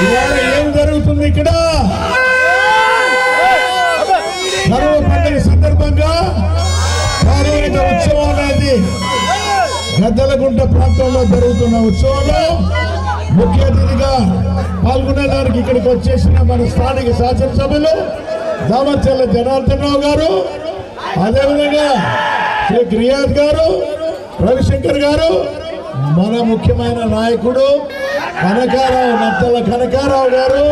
ఇవాళ ఏం జరుగుతుంది ఇక్కడ? కరువు పండుగ సందర్భంగా కార్మిక ఉత్సవం అనేది గద్దలగుంట ప్రాంతంలో జరుగుతున్న ఉత్సవంలో ముఖ్య అతిథిగా పాల్గొనడానికి ఇక్కడికి వచ్చేసిన మన స్థానిక శాసనసభ్యులు దామచల్ల జనార్దన్ రావు గారు అదేవిధంగా షేక్ రియాద్ గారు రవిశంకర్ గారు మన ముఖ్యమైన నాయకుడు కనకారావు నత్తల కనకారావు గారు.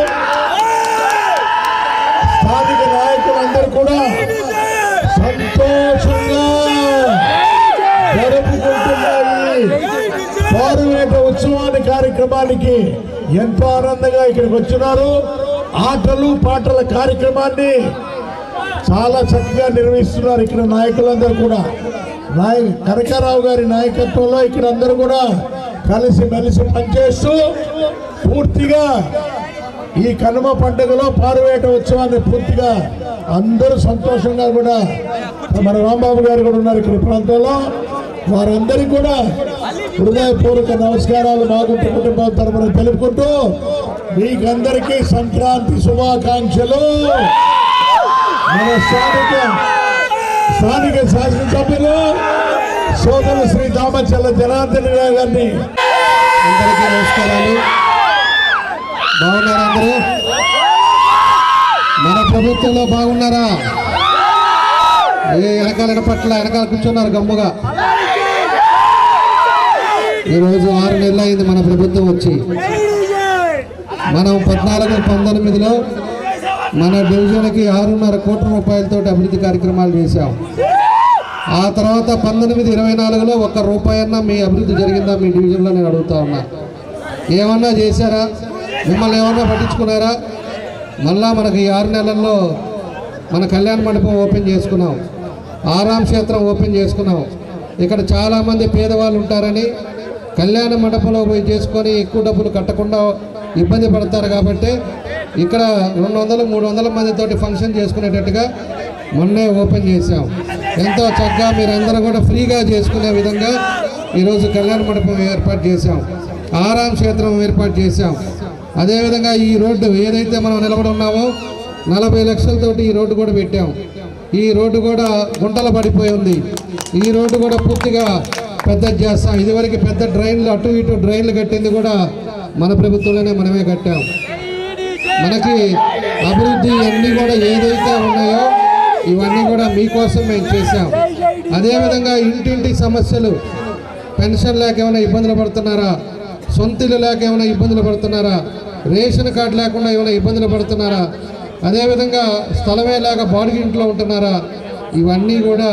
స్థానిక నాయకులందరూ కూడా సంతోషంగా జరుపుకుంటున్నారు పారువేట ఉత్సవాన్ని కార్యక్రమానికి ఎంతో ఆనందంగా ఇక్కడికి వచ్చినారు. ఆటలు పాటల కార్యక్రమాన్ని చాలా చక్కగా నిర్వహిస్తున్నారు ఇక్కడ నాయకులందరూ కూడా. నాయ కనకారావు గారి నాయకత్వంలో ఇక్కడ అందరూ కూడా కలిసి మెలిసి పనిచేస్తూ పూర్తిగా ఈ కనుమ పండుగలో పారువేట ఉత్సవాన్ని పూర్తిగా అందరూ సంతోషంగా కూడా మన రాంబాబు గారు కూడా ఉన్నారు ఇక్కడ ప్రాంతంలో. వారందరికీ కూడా హృదయపూర్వక నమస్కారాలు బాగుంట కుటుంబం తరపున తెలుపుకుంటూ మీకందరికీ సంక్రాంతి శుభాకాంక్షలు. మన స్థానిక స్థానిక శాసనసభ్యులు సోదరు శ్రీ దామచల్ల జనార్దన్ రావు గారిని అందరికీ నమస్కారాలు. బాగున్నారా అందరూ? మన ప్రభుత్వంలో బాగున్నారా? ఏ వెనకాల పట్ల వెనకాల కూర్చున్నారు గమ్ముగా. ఈరోజు ఆరు నెలలు అయింది మన ప్రభుత్వం వచ్చి. మనం పద్నాలుగు పంతొమ్మిదిలో మన డివిజన్కి ఆరున్నర కోట్ల రూపాయలతో అభివృద్ధి కార్యక్రమాలు చేశాం. ఆ తర్వాత పంతొమ్మిది ఇరవై నాలుగులో ఒక్క రూపాయన్నా మీ అభివృద్ధి జరిగిందా? మీ డివిజన్లో నేను అడుగుతా ఉన్నా. ఏమన్నా చేశారా? మిమ్మల్ని ఏమన్నా పట్టించుకున్నారా? మళ్ళా మనకి ఈ ఆరు నెలల్లో మన కళ్యాణ మండపం ఓపెన్ చేసుకున్నాం. ఆరాం క్షేత్రం ఓపెన్ చేసుకున్నాం. ఇక్కడ చాలామంది పేదవాళ్ళు ఉంటారని కళ్యాణ మండపంలో పోయి చేసుకొని ఎక్కువ డబ్బులు కట్టకుండా ఇబ్బంది పడతారు కాబట్టి ఇక్కడ రెండు వందలు మూడు వందల మందితోటి ఫంక్షన్ చేసుకునేటట్టుగా మొన్నే ఓపెన్ చేశాం. ఎంతో చక్కగా మీరందరూ కూడా ఫ్రీగా చేసుకునే విధంగా ఈరోజు కళ్యాణ మండపం ఏర్పాటు చేశాం. ఆరాం క్షేత్రం ఏర్పాటు చేశాం. అదేవిధంగా ఈ రోడ్డు ఏదైతే మనం నిలబడి ఉన్నామో నలభై లక్షలతోటి ఈ రోడ్డు కూడా పెట్టాం. ఈ రోడ్డు కూడా గుంటలు పడిపోయి ఉంది. ఈ రోడ్డు కూడా పూర్తిగా పెద్ద చేస్తాం ఇదివరకు పెద్ద డ్రైన్లు అటు ఇటు డ్రైన్లు కట్టింది కూడా మన ప్రభుత్వంలోనే మనమే కట్టాం. మనకి అభివృద్ధి అన్నీ కూడా ఏదైతే ఉన్నాయో ఇవన్నీ కూడా మీకోసం మేము చేశాం. అదేవిధంగా ఇంటింటి సమస్యలు పెన్షన్ లేక ఏమైనా ఇబ్బందులు పడుతున్నారా? సొంతిల్లు లేక ఏమైనా ఇబ్బందులు పడుతున్నారా? రేషన్ కార్డు లేకుండా ఏమైనా ఇబ్బందులు పడుతున్నారా? అదేవిధంగా స్థలమే లేక బాడీ ఇంట్లో ఉంటున్నారా? ఇవన్నీ కూడా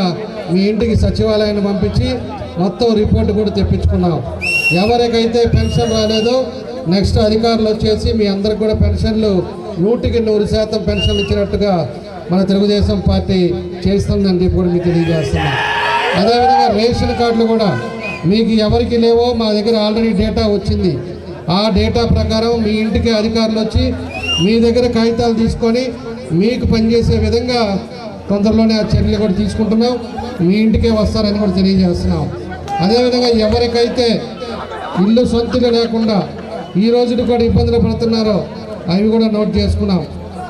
మీ ఇంటికి సచివాలయాన్ని పంపించి మొత్తం రిపోర్ట్ కూడా తెప్పించుకున్నాం. ఎవరికైతే పెన్షన్ రాలేదో నెక్స్ట్ అధికారులు వచ్చేసి మీ అందరికి కూడా పెన్షన్లు నూటికి నూరు శాతం పెన్షన్లు ఇచ్చినట్టుగా మన తెలుగుదేశం పార్టీ చేస్తుందని చెప్పి కూడా మీకు తెలియజేస్తున్నాం. అదేవిధంగా రేషన్ కార్డులు కూడా మీకు ఎవరికి లేవో మా దగ్గర ఆల్రెడీ డేటా వచ్చింది. ఆ డేటా ప్రకారం మీ ఇంటికి అధికారులు వచ్చి మీ దగ్గర కాగితాలు తీసుకొని మీకు పనిచేసే విధంగా తొందరలోనే ఆ చర్యలు కూడా తీసుకుంటున్నాం. మీ ఇంటికే వస్తారని కూడా తెలియజేస్తున్నాం. అదేవిధంగా ఎవరికైతే ఇల్లు సొంతలు లేకుండా ఈ రోజులు కూడా ఇబ్బందులు పడుతున్నారో అవి కూడా నోట్ చేసుకున్నాం.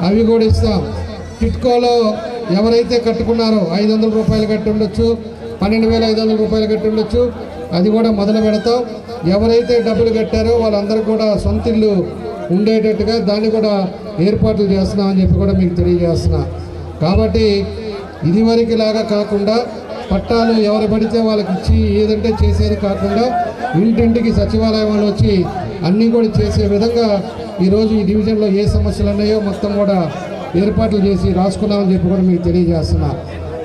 అవి కూడా ఇస్తాం. టిట్కోలో ఎవరైతే కట్టుకున్నారో ఐదు వందల రూపాయలు కట్టి ఉండొచ్చు పన్నెండు వేల ఐదు వందల రూపాయలు కట్టి ఉండొచ్చు. అది కూడా మొదలు పెడతాం. ఎవరైతే డబ్బులు కట్టారో వాళ్ళందరూ కూడా సొంత ఇల్లు ఉండేటట్టుగా దాన్ని కూడా ఏర్పాట్లు చేస్తున్నామని చెప్పి కూడా మీకు తెలియజేస్తున్నా. కాబట్టి ఇదివరకు లాగా కాకుండా పట్టాలు ఎవరు పడితే వాళ్ళకి ఇచ్చి ఏదంటే చేసేది కాకుండా ఇంటింటికి సచివాలయం వాళ్ళు వచ్చి అన్నీ కూడా చేసే విధంగా ఈరోజు ఈ డివిజన్లో ఏ సమస్యలు ఉన్నాయో మొత్తం కూడా ఏర్పాట్లు చేసి రాసుకున్నామని చెప్పి కూడా మీకు తెలియజేస్తున్నా.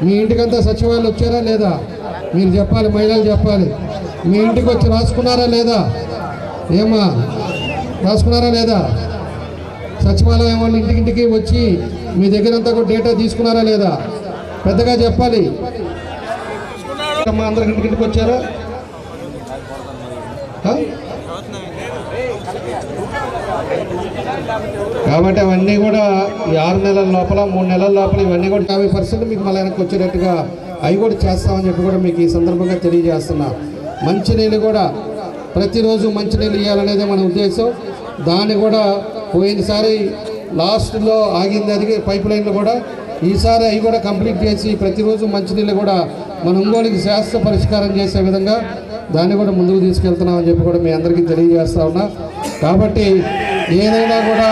మీ ఇంటికంతా సచివాలయం వచ్చారా లేదా? మీరు చెప్పాలి మహిళలు చెప్పాలి. మీ ఇంటికి వచ్చి రాసుకున్నారా లేదా? ఏమా రాసుకున్నారా లేదా? సచివాలయం వాళ్ళు ఇంటికింటికి వచ్చి మీ దగ్గర అంతా కూడా డేటా తీసుకున్నారా లేదా? పెద్దగా చెప్పాలి. అందరికి ఇంటికింటికి వచ్చారా? కాబట్టి అవన్నీ కూడా ఈ ఆరు నెలల లోపల మూడు నెలల లోపల ఇవన్నీ కూడా యాభై పర్సెంట్ మీకు మళ్ళీ వెనక్కి వచ్చేటట్టుగా అవి కూడా చేస్తామని చెప్పి కూడా మీకు ఈ సందర్భంగా తెలియజేస్తున్నా. మంచినీళ్ళు కూడా ప్రతిరోజు మంచినీళ్ళు ఇవ్వాలనేది మన ఉద్దేశం. దాన్ని కూడా పోయినసారి లాస్ట్లో ఆగింది అది పైప్ లైన్లు కూడా. ఈసారి అవి కూడా కంప్లీట్ చేసి ప్రతిరోజు మంచినీళ్ళు కూడా మన ఒంగోలుకి శాస్త్ర పరిష్కారం చేసే విధంగా దాన్ని కూడా ముందుకు తీసుకెళ్తున్నామని చెప్పి కూడా మీ అందరికీ తెలియజేస్తా ఉన్నా. కాబట్టి ఏదైనా కూడా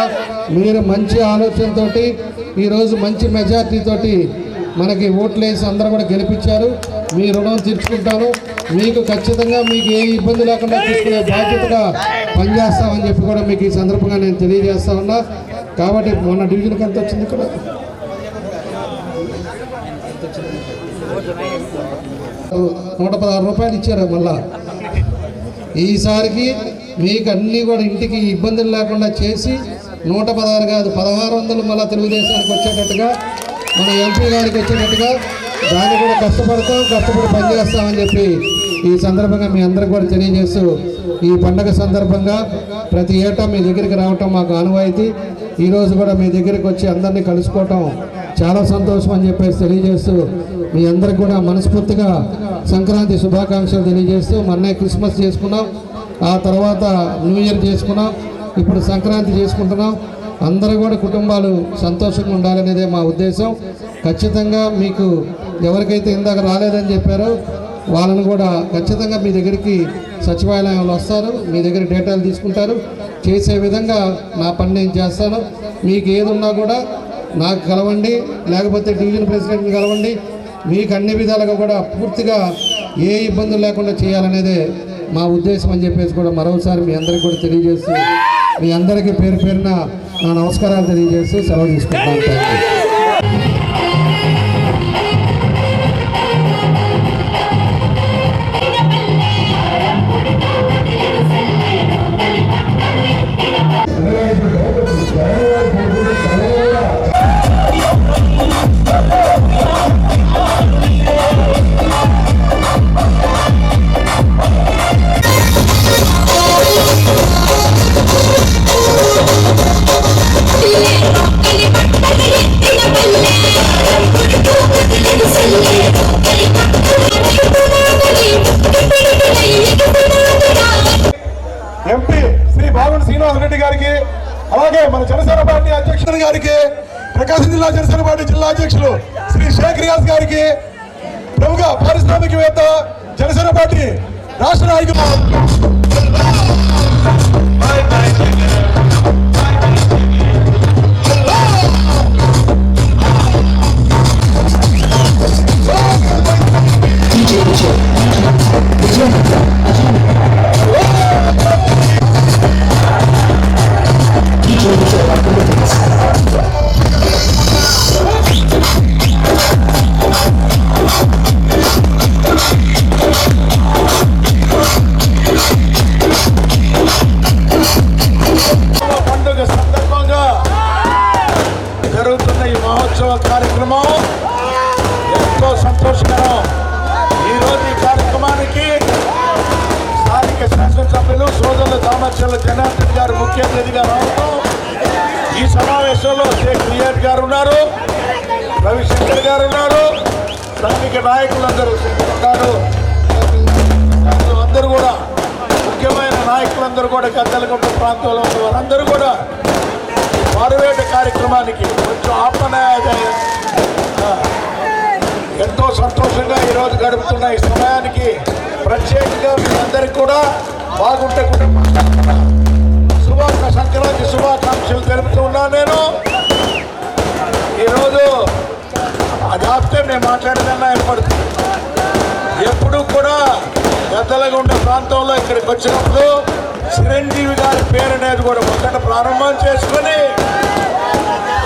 మీరు మంచి ఆలోచనతోటి ఈరోజు మంచి మెజార్టీతోటి మనకి ఓట్లు వేసి అందరూ కూడా గెలిపించారు. మీ రుణం తీర్చుకుంటాను. మీకు ఖచ్చితంగా మీకు ఏ ఇబ్బంది లేకుండా తీసుకునే బాధ్యతగా పనిచేస్తామని చెప్పి కూడా మీకు ఈ సందర్భంగా నేను తెలియజేస్తా ఉన్నా. కాబట్టి మొన్న డివిజన్కి ఎంత వచ్చింది ఇక్కడ? నూట పదహారు రూపాయలు ఇచ్చారు మళ్ళా. ఈసారికి మీకు అన్నీ కూడా ఇంటికి ఇబ్బందులు లేకుండా చేసి నూట పదహారు కాదు పదహారు వందలు మళ్ళీ తెలుగుదేశానికి వచ్చేటట్టుగా మన ఎంపీ గారికి వచ్చేటట్టుగా దాన్ని కూడా కష్టపడతాం కష్టపడి పనిచేస్తామని చెప్పి ఈ సందర్భంగా మీ అందరికి కూడా తెలియజేస్తూ ఈ పండగ సందర్భంగా ప్రతి ఏటా మీ దగ్గరికి రావటం మాకు ఆనవాయితీ. ఈరోజు కూడా మీ దగ్గరికి వచ్చి అందరినీ కలుసుకోవటం చాలా సంతోషం అని చెప్పేసి తెలియజేస్తూ మీ అందరికి కూడా మనస్ఫూర్తిగా సంక్రాంతి శుభాకాంక్షలు తెలియజేస్తూ మొన్నే క్రిస్మస్ చేసుకున్నాం. ఆ తర్వాత న్యూ ఇయర్ చేసుకున్నాం. ఇప్పుడు సంక్రాంతి చేసుకుంటున్నాం. అందరూ కూడా కుటుంబాలు సంతోషంగా ఉండాలనేదే మా ఉద్దేశం. ఖచ్చితంగా మీకు ఎవరికైతే ఇందాక రాలేదని చెప్పారో వాళ్ళని కూడా ఖచ్చితంగా మీ దగ్గరికి సచివాలయంలో వస్తారు. మీ దగ్గర డేటాలు తీసుకుంటారు. చేసే విధంగా నా పని నేను చేస్తాను. మీకు ఏది ఉన్నా కూడా నాకు కలవండి. లేకపోతే డివిజన్ ప్రెసిడెంట్ని కలవండి. మీకు అన్ని విధాలుగా కూడా పూర్తిగా ఏ ఇబ్బందులు లేకుండా చేయాలనేదే మా ఉద్దేశం అని చెప్పేసి కూడా మరోసారి మీ అందరికి కూడా తెలియజేస్తూ మీ అందరికీ పేరు పేరున నా నమస్కారాలు తెలియజేస్తూ సెలవు తీసుకుంటాను ఎంపీ శ్రీ బాగుండి శ్రీనివాస్ రెడ్డి గారికి అలాగే మన జనసేన పార్టీ అధ్యక్షుడు గారికి ప్రకాశం జిల్లా జనసేన పార్టీ జిల్లా అధ్యక్షులు శ్రీ షేక్ రియాజ్ గారికి ప్రముఖ పారిశ్రామికవేత్త జనసేన పార్టీ రాష్ట్ర నాయకులు. జరుగుతున్న ఈ మహోత్సవ కార్యక్రమం ఎంతో సంతోషకరం. ఈరోజు ఈ కార్యక్రమానికి స్థానిక శాసనసభ్యులు సోదరుల దామచర్ల జనార్దన్ గారు ముఖ్య అతిథిగా రావడం ఈ సమావేశంలో షేక్ రియాజ్ గారు ఉన్నారు రవిశంకర్ గారు ఉన్నారు స్థానిక నాయకులందరూ ఉన్నారు. అందరూ కూడా ముఖ్యమైన నాయకులందరూ కూడా గద్దలకొండ ప్రాంతంలో ఉన్న వారందరూ కూడా మారువేట కార్యక్రమానికి కొంచెం ఆపనాయ ఎంతో సంతోషంగా ఈరోజు గడుపుతున్న ఈ సమయానికి ప్రత్యేకంగా మీరందరికీ కూడా బాగుంటే కుటుంబం శుభాక సంక్రాంతి శుభాకాంక్షలు తెలుపుతూ ఉన్నాను నేను. ఈరోజు అది ఆపితే నేను మాట్లాడదన్నా ఏర్పడుతుంది. ఎప్పుడు కూడా గద్దలగుండ ప్రాంతంలో ఇక్కడికి వచ్చినప్పుడు చిరంజీవి గారి పేరు అనేది కూడా మొదట ప్రారంభం చేసుకొని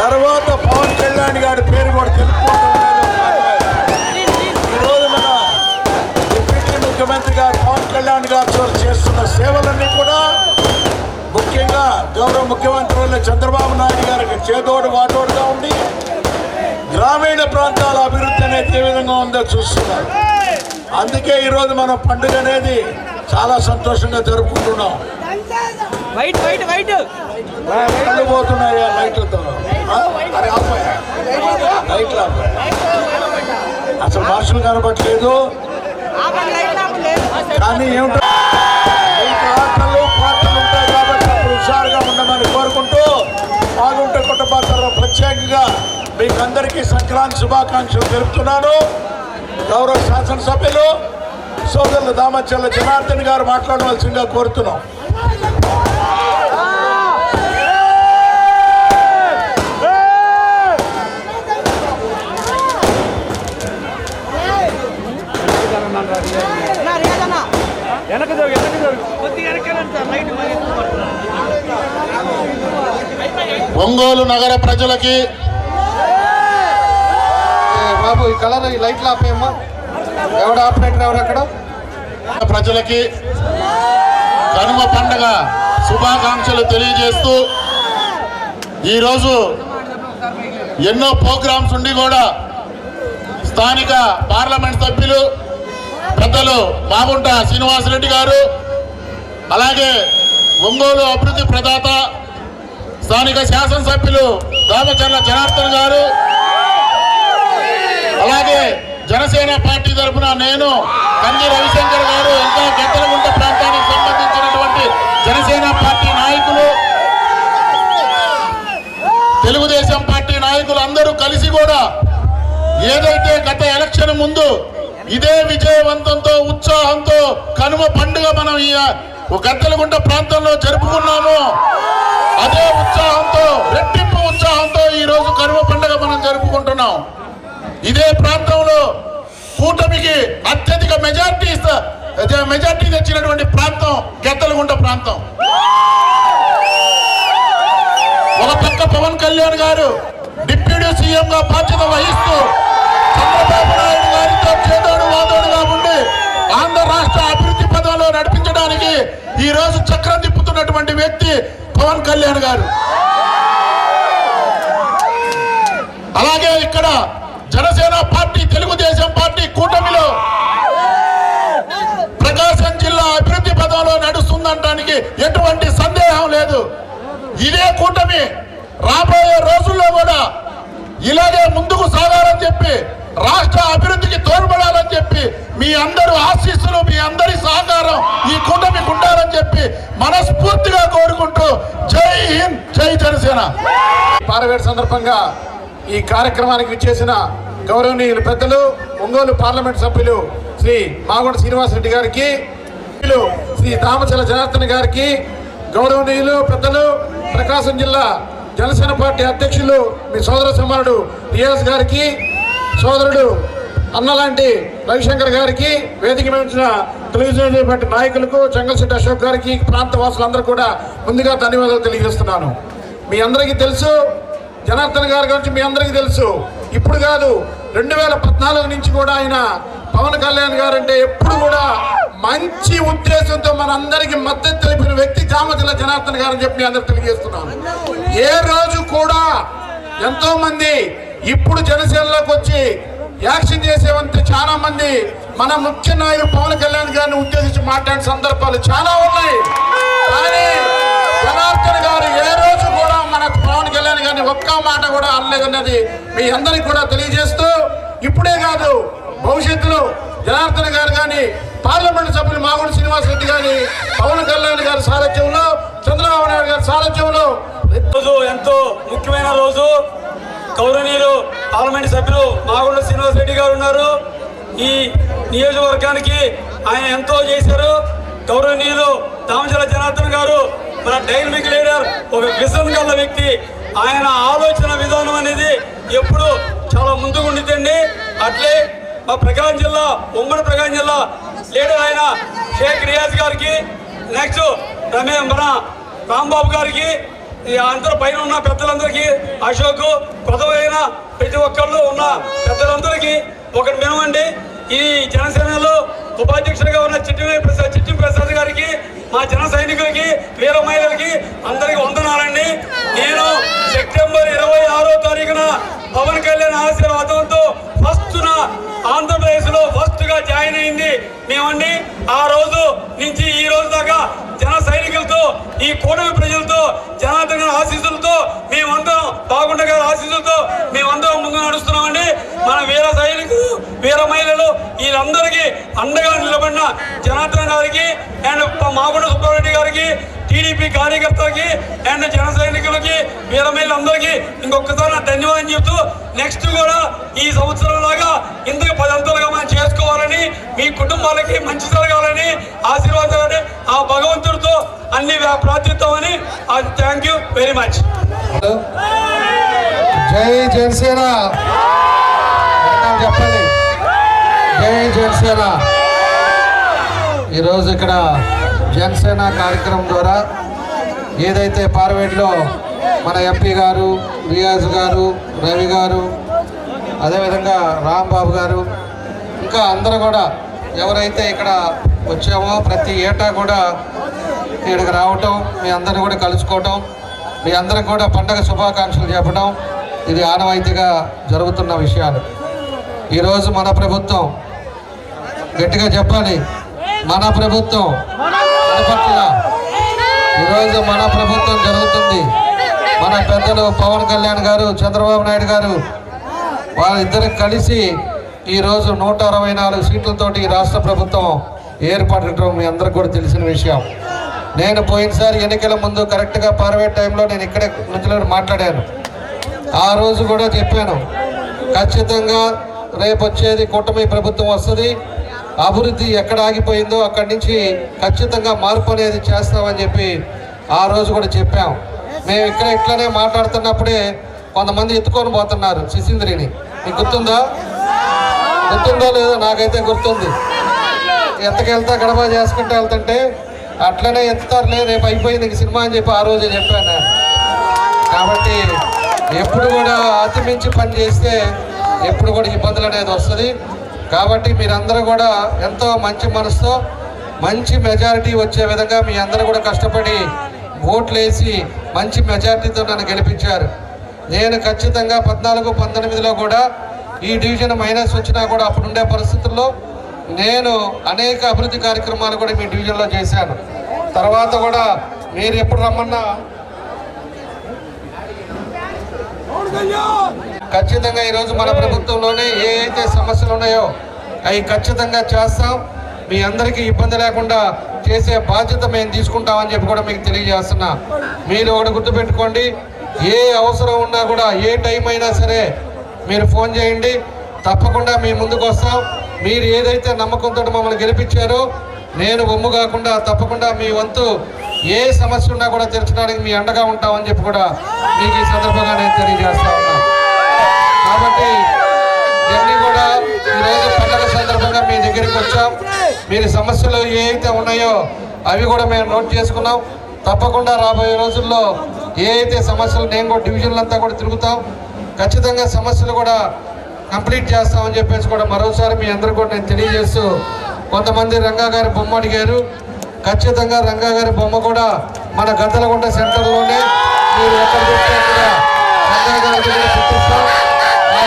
తర్వాత పవన్ కళ్యాణ్ గారి పేరు కూడా తెలుపుకుంటాం అనేది ఒక ఆనవాయితీ. ఈరోజు మన డిప్యూటీ ముఖ్యమంత్రి గారు పవన్ కళ్యాణ్ గారు చేస్తున్న సేవలన్నీ కూడా ముఖ్యంగా గౌరవ ముఖ్యమంత్రి చంద్రబాబు నాయుడు గారికి చేదోడు వాటోడుగా ఉండి గ్రామీణ ప్రాంతాల అభివృద్ధి అనేది ఏ విధంగా ఉందో చూస్తున్నారు. అందుకే ఈరోజు మనం పండుగ అనేది చాలా సంతోషంగా జరుపుకుంటున్నాం. వైట్ వైట్ వైట్ పోతున్నాయా లైట్లతో? లైట్లు? అసలు మనుషులు కనబట్లేదు కానీ ఏమిటో ఉంటాయి కాబట్టి అప్పుడు హుషారుగా ఉండమని కోరుకుంటూ బాగుంటే కుటుంబాలలో ప్రత్యేకంగా మీకు అందరికీ సంక్రాంతి శుభాకాంక్షలు తెలుపుతున్నాను. గౌరవ శాసనసభ్యులు సోదరులు దామచల్ల జనార్దన్ గారు మాట్లాడవలసిందిగా కోరుతున్నాం. వెనక జరుగు వెనక జరుగు. ఒంగోలు నగర ప్రజలకి బాబు ఈ కలర్ ఈ లైట్లు ఆపేయమ్మా. ఎవడు ఆపరేటర్ ఎవరు అక్కడ? ప్రజలకి కనుమ పండగ శుభాకాంక్షలు తెలియజేస్తూ ఈరోజు ఎన్నో ప్రోగ్రామ్స్ ఉండి కూడా స్థానిక పార్లమెంట్ సభ్యులు పెద్దలు మాగుంట శ్రీనివాసరెడ్డి గారు అలాగే ఒంగోలు అభివృద్ధి ప్రదాత స్థానిక శాసనసభ్యులు రామచంద్ర జనార్దన్ గారు అలాగే జనసేన పార్టీ తరఫున నేను కన్నీ రవిశంకర్ గారు ఇంకా గద్దలగుంట ప్రాంతానికి సంబంధించినటువంటి జనసేన పార్టీ నాయకులు తెలుగుదేశం పార్టీ నాయకులు అందరూ కలిసి కూడా ఏదైతే గత ఎలక్షన్ ముందు ఇదే విజయవంతంతో ఉత్సాహంతో కనుమ పండుగ మనం ఈ గద్దలగుంట ప్రాంతంలో జరుపుకున్నాము. అదే ఉత్సాహంతో రెట్టింపు ఉత్సాహంతో ఈ రోజు కనుమ పండుగ మనం జరుపుకుంటున్నాం. ఇదే ప్రాంతంలో కూటమికి అత్యధిక మెజార్టీ మెజార్టీ తెచ్చినటువంటి ప్రాంతం గెద్దలగుంట ప్రాంతం. ఒక పక్క పవన్ కళ్యాణ్ గారు డిప్యూటీ సీఎం గా బాధ్యత వహిస్తూ చంద్రబాబు నాయుడు గారితో నడిపించడానికి ఈ రోజు చక్రం తిప్పుతున్నటువంటి వ్యక్తి పవన్ కళ్యాణ్ గారు. అలాగే ఇక్కడ జనసేన పార్టీ తెలుగుదేశం పార్టీ కూటమిలో ప్రకాశం జిల్లా అభివృద్ధి పదంలో నడుస్తుందనడానికి ఎటువంటి సందేహం లేదు. ఇదే కూటమి రాబోయే రోజుల్లో కూడా ఇలాగే ముందుకు సాగాలని చెప్పి రాష్ట్ర అభివృద్ధికి తోడ్పడాలని చెప్పి మీ అందరూ ఆశీస్సులు మీ అందరి సహకారం ఈ కూటమికి ఉండాలని చెప్పి మనస్ఫూర్తిగా కోరుకుంటూ జై హింద్ జై జనసేన. పారవేడు సందర్భంగా ఈ కార్యక్రమానికి విచ్చేసిన గౌరవనీయులు పెద్దలు ఒంగోలు పార్లమెంట్ సభ్యులు శ్రీ మాగొండ శ్రీనివాసరెడ్డి గారికి శ్రీ తామచల జనార్దన్ గారికి గౌరవనీయులు పెద్దలు ప్రకాశం జిల్లా జనసేన పార్టీ అధ్యక్షులు మీ సోదర సమానుడు రియాజ్ గారికి సోదరుడు అన్నలాంటి రవిశంకర్ గారికి వేదిక మించిన ఉంచిన తెలుగుదేశం పార్టీ నాయకులకు చెంగల్శెట్టి అశోక్ గారికి ప్రాంత వాసులందరూ కూడా ముందుగా ధన్యవాదాలు తెలియజేస్తున్నాను. మీ అందరికీ తెలుసు జనార్దన్ గారి గురించి మీ అందరికీ తెలుసు. ఇప్పుడు కాదు రెండు వేల పద్నాలుగు నుంచి కూడా ఆయన పవన్ కళ్యాణ్ గారు అంటే ఎప్పుడు కూడా మంచి ఉద్దేశంతో మనందరికి మద్దతు తెలిపిన వ్యక్తి జామతిల జనార్దన్ గారు అని చెప్పి అందరు తెలియజేస్తున్నాను. ఏ రోజు కూడా ఎంతో మంది ఇప్పుడు జనసేనలోకి వచ్చి యాక్షన్ చేసేవంత చాలా మంది మన ముఖ్య నాయకుడు పవన్ కళ్యాణ్ గారిని ఉద్దేశించి మాట్లాడిన సందర్భాలు చాలా ఉన్నాయి. కానీ జనార్దన్ గారు ఏ రోజు కూడా మన పవన్ కళ్యాణ్ గారిని ఒక్క మాట కూడా అనలేదన్నది మీ అందరికి కూడా తెలియజేస్తూ ఇప్పుడే కాదు భవిష్యత్తులో జనార్దన్ గారు కానీ పార్లమెంట్ సభ్యులు మాగుడి శ్రీనివాసరెడ్డి గారి పవన్ కళ్యాణ్ గారి సారథ్యంలో చంద్రబాబు నాయుడు గారి సారథ్యంలో ఎంతో ముఖ్యమైన రోజు. గౌరవనీయులు పార్లమెంట్ సభ్యులు మాగుండ శ్రీనివాస్ రెడ్డి గారు ఉన్నారు. ఈ నియోజకవర్గానికి ఆయన ఎంతో చేశారు. గౌరవనీయులు దామచల జనార్దన్ గారు మన డైనమిక్ లీడర్ ఒక విజన్ గల వ్యక్తి. ఆయన ఆలోచన విధానం అనేది ఎప్పుడు చాలా ముందుకు ఉండిద్దండి. అట్లే మా ప్రకాశం జిల్లా ఉమ్మడి ప్రకాశం జిల్లా లీడర్ అయిన షేక్ రియాజ్ గారికి నెక్స్ట్ రమే మన రాంబాబు గారికి అందరూ పైన ఉన్న పెద్దలందరికీ అశోక్ కొత్తవైన ప్రతి ఒక్కళ్ళు ఉన్న పెద్దలందరికీ ఒకటి మేమండి ఈ జనసేనలో ఉపాధ్యక్షుడిగా ఉన్న చిట్టి ప్రసాద్ చిట్టి ప్రసాద్ గారికి మా జన సైనికులకి వీర మహిళలకి అందరికి వందనాలండి నేను సెప్టెంబర్ ఇరవై ఆరో తారీఖున పవన్ కళ్యాణ్ ఆశీర్వాదంతో ఫస్ట్ ఆంధ్రప్రదేశ్లో ఫస్ట్గా జాయిన్ అయింది మేమండి. ఆ రోజు నుంచి ఈ రోజు దాకా జన సైనికులతో ఈ కూటమి ప్రజలతో జనార్దన్ గారి ఆశీస్సులతో మేమందరం బాగుండ గారి ఆశీస్సులతో మేమందరం ముందు నడుస్తున్నామండి మన వీర సైనికులు వీర మహిళలు వీళ్ళందరికీ అండగా నిలబడిన జనార్దన్ గారికి అండ్ మాగుండ సుబ్బారెడ్డి గారికి టీడీపీ కార్యకర్తలకి అండ్ జన సైనికులకి వీర ఇంకొకసారి ధన్యవాదం చెబుతూ నెక్స్ట్ కూడా ఈ సంవత్సరం లాగా ఇంతకు పదంతలుగా మనం చేసుకోవాలని మీ కుటుంబాలకి మంచి జరగాలని ఆశీర్వాదాలని ఆ భగవంతుడితో అన్ని ప్రార్థిస్తామని థ్యాంక్ యూ వెరీ మచ్ జై జనసేన. చెప్పండి జై జనసేన. ఈరోజు ఇక్కడ జనసేన కార్యక్రమం ద్వారా ఏదైతే పార్వేట్లో మన ఎంపీ గారు రియాజ్ గారు రవి గారు అదేవిధంగా రాంబాబు గారు ఇంకా అందరూ కూడా ఎవరైతే ఇక్కడ వచ్చామో ప్రతి ఏటా కూడా ఇక్కడికి రావటం మీ అందరిని కూడా కలుసుకోవటం మీ అందరికి కూడా పండగ శుభాకాంక్షలు చెప్పడం ఇది ఆనవాయితీగా జరుగుతున్న విషయాలు. ఈరోజు మన ప్రభుత్వం గట్టిగా చెప్పాలి. మన ప్రభుత్వం పట్ల. ఈరోజు మన ప్రభుత్వం జరుగుతుంది. మన పెద్దలు పవన్ కళ్యాణ్ గారు చంద్రబాబు నాయుడు గారు వాళ్ళిద్దరు కలిసి ఈరోజు నూట అరవై నాలుగు సీట్లతోటి ఈ రాష్ట్ర ప్రభుత్వం ఏర్పడటం మీ అందరికి కూడా తెలిసిన విషయం. నేను పోయినసారి ఎన్నికల ముందు కరెక్ట్గా పార్వేట్ టైంలో నేను ఇక్కడే నుంచి మాట్లాడాను. ఆ రోజు కూడా చెప్పాను. ఖచ్చితంగా రేపు వచ్చేది కూటమి ప్రభుత్వం వస్తుంది. అభివృద్ధి ఎక్కడ ఆగిపోయిందో అక్కడి నుంచి ఖచ్చితంగా మార్పు అనేది చేస్తామని చెప్పి ఆ రోజు కూడా చెప్పాం. మేము ఇక్కడ ఇట్లనే మాట్లాడుతున్నప్పుడే కొంతమంది ఎత్తుకొని పోతున్నారు శిశీంద్రిని మీకు గుర్తుందా? గుర్తుందో లేదో నాకైతే గుర్తుంది. ఎంతకెళ్తా గడప చేసుకుంటూ వెళ్తుంటే అట్లనే ఎత్తుతారులే రేపు అయిపోయింది సినిమా అని చెప్పి ఆ రోజే చెప్పాను కాబట్టి ఎప్పుడు కూడా అతిమించి పని చేస్తే ఎప్పుడు కూడా ఇబ్బందులు అనేది వస్తుంది. కాబట్టి మీరందరూ కూడా ఎంతో మంచి మనసుతో మంచి మెజారిటీ వచ్చే విధంగా మీ అందరూ కూడా కష్టపడి ఓట్లేసి వేసి మంచి మెజారిటీతో నన్ను గెలిపించారు. నేను ఖచ్చితంగా పద్నాలుగు పంతొమ్మిదిలో కూడా ఈ డివిజన్ మైనస్ వచ్చినా కూడా అప్పుడు ఉండే పరిస్థితుల్లో నేను అనేక అభివృద్ధి కార్యక్రమాలు కూడా మీ డివిజన్లో చేశాను. తర్వాత కూడా మీరు ఎప్పుడు రమ్మన్నా ఖచ్చితంగా ఈరోజు మన ప్రభుత్వంలోనే ఏ అయితే సమస్యలు ఉన్నాయో అవి ఖచ్చితంగా చేస్తాం. మీ అందరికీ ఇబ్బంది లేకుండా చేసే బాధ్యత మేము తీసుకుంటామని చెప్పి కూడా మీకు తెలియజేస్తున్నా. మీరు ఒకటి గుర్తుపెట్టుకోండి ఏ అవసరం ఉన్నా కూడా ఏ టైం అయినా సరే మీరు ఫోన్ చేయండి. తప్పకుండా మీ ముందుకు వస్తాం. మీరు ఏదైతే నమ్మకంతో మమ్మల్ని గెలిపించారో నేను ఒమ్ము కాకుండా తప్పకుండా మీ వంతు ఏ సమస్య ఉన్నా కూడా తీర్చడానికి మీ అండగా ఉంటామని చెప్పి కూడా మీకు ఈ సందర్భంగా నేను తెలియజేస్తా కాబట్టి ఇవన్నీ కూడా ఈరోజు పండగ సందర్భంగా మీ దగ్గరికి వచ్చాం. మీరు సమస్యలు ఏవైతే ఉన్నాయో అవి కూడా మేము నోట్ చేసుకున్నాం. తప్పకుండా రాబోయే రోజుల్లో ఏ అయితే సమస్యలు నేను కూడా డివిజన్లంతా కూడా తిరుగుతాం. ఖచ్చితంగా సమస్యలు కూడా కంప్లీట్ చేస్తామని చెప్పేసి కూడా మరోసారి మీ అందరు కూడా నేను తెలియజేస్తూ కొంతమంది రంగా గారి బొమ్మ అడిగారు. ఖచ్చితంగా రంగా గారి బొమ్మ కూడా మన గద్దలగుంట సెంటర్లోనే మీరు ఎక్కడ చూస్తే రంగా గారి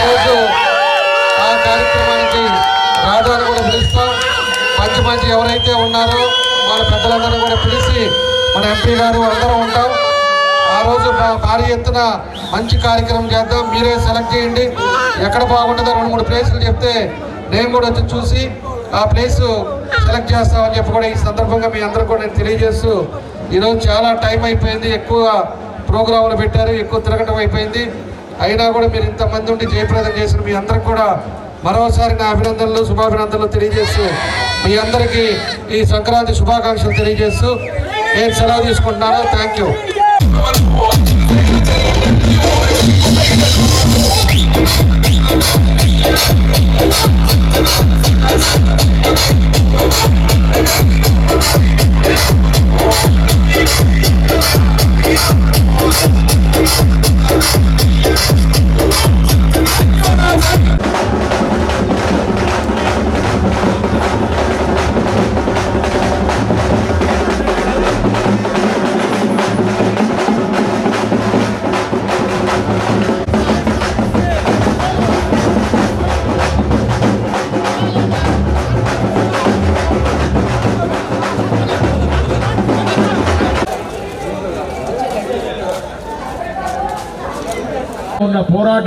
రోజు ఆ కార్యక్రమానికి రాజాను కూడా పిలుస్తాం. మంచి మంచి ఎవరైతే ఉన్నారో వాళ్ళ పెద్దలందరూ కూడా పిలిచి మన ఎంపీ గారు అందరం ఉంటాం. ఆ రోజు భారీ ఎత్తున మంచి కార్యక్రమం చేద్దాం. మీరే సెలెక్ట్ చేయండి. ఎక్కడ బాగుంటుందో రెండు మూడు ప్లేసులు చెప్తే నేను కూడా వచ్చి చూసి ఆ ప్లేస్ సెలెక్ట్ చేస్తామని చెప్పి కూడా ఈ సందర్భంగా మీ అందరూ కూడా నేను తెలియజేస్తూ ఈరోజు చాలా టైం అయిపోయింది. ఎక్కువ ప్రోగ్రాములు పెట్టారు. ఎక్కువ తిరగటం అయిపోయింది. అయినా కూడా మీరు ఇంతమంది ఉండి జయప్రదం చేసిన మీ అందరికి కూడా మరోసారి నా అభినందనలు శుభాభినందనలు తెలియజేస్తూ మీ అందరికీ ఈ సంక్రాంతి శుభాకాంక్షలు తెలియజేస్తూ నేను సెలవు తీసుకుంటున్నాను. థ్యాంక్ యూ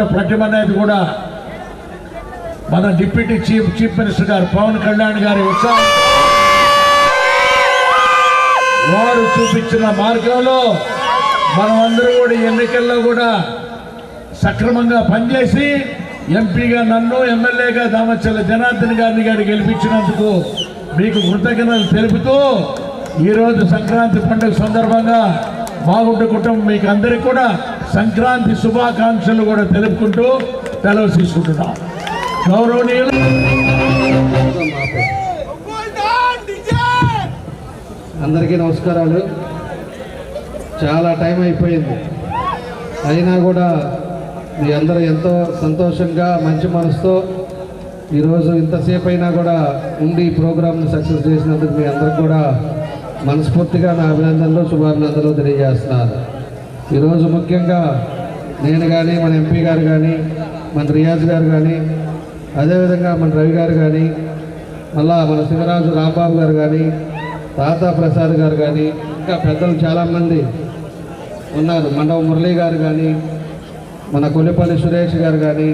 పోరాట ప్రతిమ అనేది కూడా మన డిప్యూటీ చీఫ్ చీఫ్ మినిస్టర్ గారు పవన్ కళ్యాణ్ గారి ఉత్సాహం. వారు చూపించిన మార్గంలో మనమందరం కూడా ఎన్నికల్లో కూడా సక్రమంగా పనిచేసి ఎంపీగా నన్ను ఎమ్మెల్యేగా దామచల్ల జనార్దన్ గారిని గారు గెలిపించినందుకు మీకు కృతజ్ఞతలు తెలుపుతూ ఈరోజు సంక్రాంతి పండుగ సందర్భంగా బాగుంట కుటుంబం మీకు అందరికీ కూడా సంక్రాంతి శుభాకాంక్షలు కూడా తెలుపుకుంటూ సెలవు తీసుకుంటున్నాం. గౌరవనీయులు. అందరికీ నమస్కారాలు. చాలా టైం అయిపోయింది. అయినా కూడా మీ అందరూ ఎంతో సంతోషంగా మంచి మనసుతో ఈరోజు ఇంతసేపు అయినా కూడా ఉండి ఈ ప్రోగ్రామ్ని సక్సెస్ చేసినందుకు మీ అందరికి కూడా మనస్ఫూర్తిగా నా అభినందనలు శుభాభినందనలు తెలియజేస్తున్నాను ఈరోజు ముఖ్యంగా నేను కానీ మన ఎంపీ గారు కానీ మన రియాజ్ గారు కానీ అదేవిధంగా మన రవి గారు కానీ మళ్ళా మన శివరాజు రాంబాబు గారు కానీ తాతా ప్రసాద్ గారు కానీ ఇంకా పెద్దలు చాలామంది ఉన్నారు. మండవ మురళీ గారు కానీ మన కొల్లిపల్లి సురేష్ గారు కానీ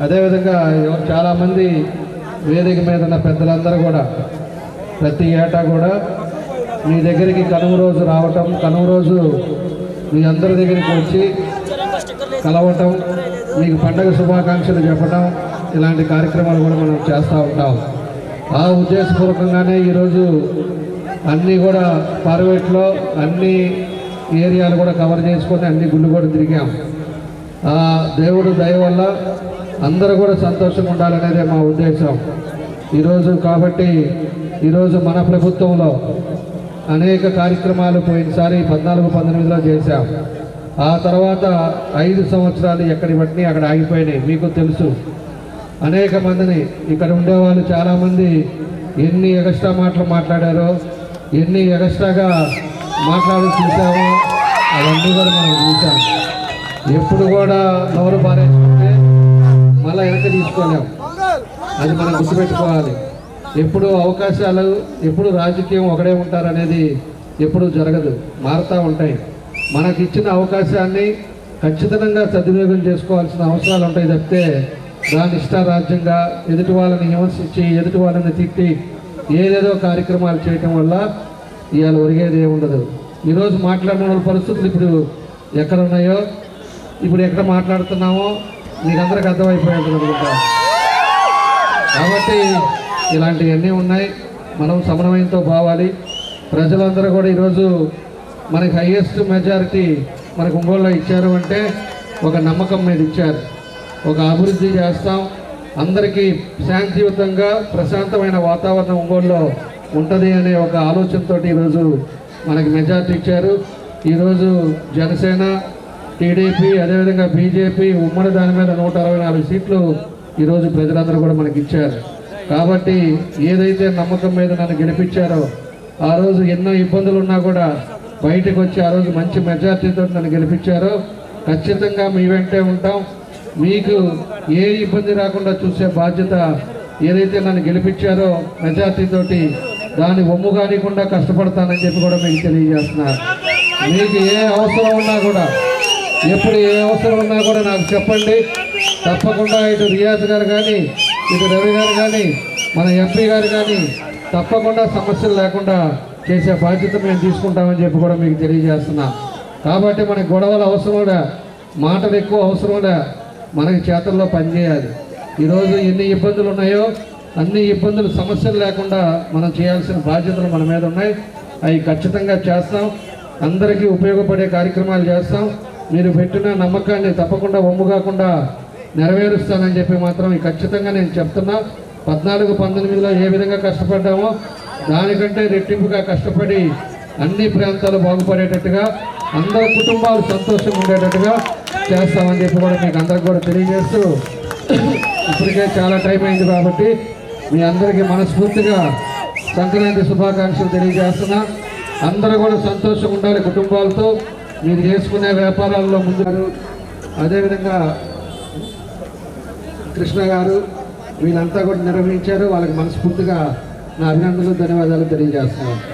అదేవిధంగా చాలామంది వేదిక మీద ఉన్న పెద్దలందరూ కూడా ప్రతి ఏటా కూడా మీ దగ్గరికి కనుమ రోజు రావటం కనుమ రోజు మీ అందరి దగ్గరికి వచ్చి కలవటం మీకు పండగ శుభాకాంక్షలు చెప్పటం ఇలాంటి కార్యక్రమాలు కూడా మనం చేస్తూ ఉంటాం. ఆ ఉద్దేశపూర్వకంగానే ఈరోజు అన్నీ కూడా పార్వేట్లో అన్ని ఏరియాలు కూడా కవర్ చేసుకొని అన్ని గుళ్ళు కూడా తిరిగాం. ఆ దేవుడు దయ వల్ల అందరూ కూడా సంతోషంగా ఉండాలనేదే మా ఉద్దేశం. ఈరోజు కాబట్టి ఈరోజు మన ప్రభుత్వంలో అనేక కార్యక్రమాలు పోయినసారి పద్నాలుగు పంతొమ్మిదిలో చేశాం. ఆ తర్వాత ఐదు సంవత్సరాలు ఎక్కడి బట్టి అక్కడ ఆగిపోయినాయి మీకు తెలుసు. అనేక మందిని ఇక్కడ ఉండేవాళ్ళు చాలామంది ఎన్ని ఎగస్ట్రా మాటలు మాట్లాడారో ఎన్ని ఎగస్ట్రాగా మాట్లాడి చూసామో అవన్నీ కూడా మనం చూసాం ఎప్పుడు కూడా నోరు పారేసుకుంటే మళ్ళీ వెనక్కి తీసుకోలేము అది మనం గుర్తుపెట్టుకోవాలి. ఎప్పుడు అవకాశాలు ఎప్పుడు రాజకీయం ఒకడే ఉంటారనేది ఎప్పుడు జరగదు. మారుతూ ఉంటాయి. మనకి ఇచ్చిన అవకాశాన్ని ఖచ్చితంగా సద్వినియోగం చేసుకోవాల్సిన అవసరాలు ఉంటాయి తప్పితే దాని ఇష్టారాజ్యంగా ఎదుటి వాళ్ళని విమర్శించి ఎదుటి వాళ్ళని తిట్టి ఏదేదో కార్యక్రమాలు చేయటం వల్ల ఇవాళ ఒరిగేది ఏమి ఉండదు. ఈరోజు మాట్లాడిన వాళ్ళ పరిస్థితులు ఇప్పుడు ఎక్కడ ఉన్నాయో ఇప్పుడు ఎక్కడ మాట్లాడుతున్నామో మీకు అందరికి అర్థమైపోయి అనుకుంటా. కాబట్టి ఇలాంటివన్నీ ఉన్నాయి. మనం సమన్వయంతో పోవాలి. ప్రజలందరూ కూడా ఈరోజు మనకి హయ్యెస్ట్ మెజారిటీ మనకు ఒంగోలులో ఇచ్చారు అంటే ఒక నమ్మకం మీద ఇచ్చారు. ఒక అభివృద్ధి చేస్తాం. అందరికీ శాంతియుతంగా ప్రశాంతమైన వాతావరణం ఒంగోలులో ఉంటుంది అనే ఒక ఆలోచనతో ఈరోజు మనకి మెజార్టీ ఇచ్చారు. ఈరోజు జనసేన టీడీపీ అదేవిధంగా బీజేపీ ఉమ్మడి దాని మీద నూట అరవై నాలుగు సీట్లు ఈరోజు ప్రజలందరూ కూడా మనకి ఇచ్చారు. కాబట్టి ఏదైతే నమ్మకం మీద నన్ను గెలిపించారో ఆ రోజు ఎన్నో ఇబ్బందులు ఉన్నా కూడా బయటకు వచ్చి ఆ రోజు మంచి మెజార్టీతో నన్ను గెలిపించారో ఖచ్చితంగా మీ వెంటే ఉంటాం. మీకు ఏ ఇబ్బంది రాకుండా చూసే బాధ్యత ఏదైతే నన్ను గెలిపించారో మెజార్టీతోటి దాన్ని ఒమ్ము కానికుండా కష్టపడతానని చెప్పి కూడా మీకు తెలియజేస్తున్నారు మీకు ఏ అవసరం ఉన్నా కూడా ఎప్పుడు ఏ అవసరం ఉన్నా కూడా నాకు చెప్పండి. తప్పకుండా ఇటు రియాజ్ గారు కానీ ఇటు రవి గారు కానీ మన ఎంపీ గారు కానీ తప్పకుండా సమస్యలు లేకుండా చేసే బాధ్యత మేము తీసుకుంటామని చెప్పి కూడా మీకు తెలియజేస్తున్నా. కాబట్టి మనకి గొడవలు కూడా మాటలు ఎక్కువ అవసరంలే మనకి చేతల్లో పనిచేయాలి. ఈరోజు ఎన్ని ఇబ్బందులు ఉన్నాయో అన్ని ఇబ్బందులు సమస్యలు లేకుండా మనం చేయాల్సిన బాధ్యతలు మన మీద ఉన్నాయి. అవి ఖచ్చితంగా చేస్తాం. అందరికీ ఉపయోగపడే కార్యక్రమాలు చేస్తాం. మీరు పెట్టిన నమ్మకాన్ని తప్పకుండా ఒమ్ము కాకుండా నెరవేరుస్తానని చెప్పి మాత్రం ఖచ్చితంగా నేను చెప్తున్నా. పద్నాలుగు పంతొమ్మిదిలో ఏ విధంగా కష్టపడ్డామో దానికంటే రెట్టింపుగా కష్టపడి అన్ని ప్రాంతాలు బాగుపడేటట్టుగా అందరి కుటుంబాలు సంతోషంగా ఉండేటట్టుగా చేస్తామని చెప్పి కూడా మీకు అందరికి కూడా తెలియజేస్తూ ఇప్పటికే చాలా టైం అయింది కాబట్టి మీ అందరికీ మనస్ఫూర్తిగా సంక్రాంతి శుభాకాంక్షలు తెలియజేస్తున్నా. అందరూ కూడా సంతోషంగా ఉండాలి కుటుంబాలతో. మీరు చేసుకునే వ్యాపారాల్లో ముందు అదేవిధంగా కృష్ణ గారు వీళ్ళంతా కూడా నిర్వహించారు. వాళ్ళకి మనస్ఫూర్తిగా నా అభినందనలు ధన్యవాదాలు తెలియజేస్తున్నాను.